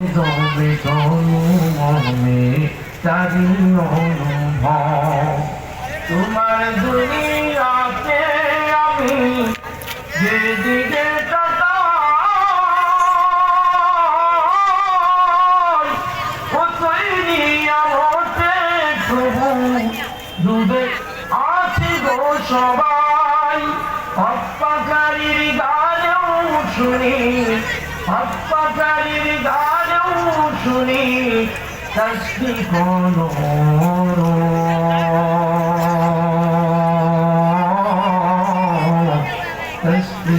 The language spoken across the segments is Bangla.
তবে মনে তারি তোমার দুনিয়াতে আমি যেদিকে ডুবে আছি গো সবাই হপ্পাকারীর গানেও শুনি হপ্পাকারীর শুনি তসবি কোনো তসবি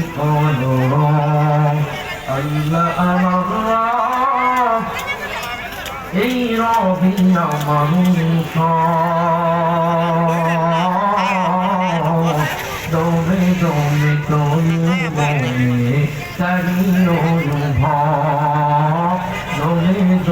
এই রবি আমার দমে দমে দমে দমে তারি অনুভব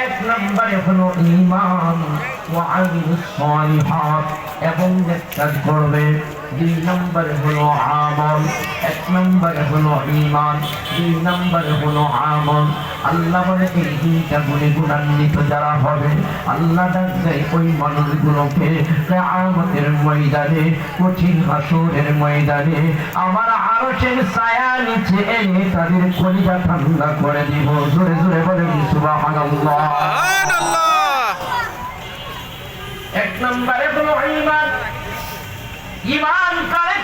এক নম্বরে হলো ইমান এবং কাজ করবে। দুই নম্বরে হলো আমল, এক নম্বরে হলো ইমান দুই নম্বরে হলো আমল। আল্লাহ বলে এই দুইটা গুণে গুণান্বিত যারা হবে আল্লাহ দেয় ওই মানুষগুলোকে আমাদের ময়দানে কঠিন হাসুরের ময়দানে। আমার আরশের ছায়া নিচে এনে তাদের কলিজা ঠান্ডা করে দিব। জোরে জোরে বলেন সুবহানাল্লাহ। সুবহানাল্লাহ। এক নম্বরে হলো ঈমান ঈমান কারে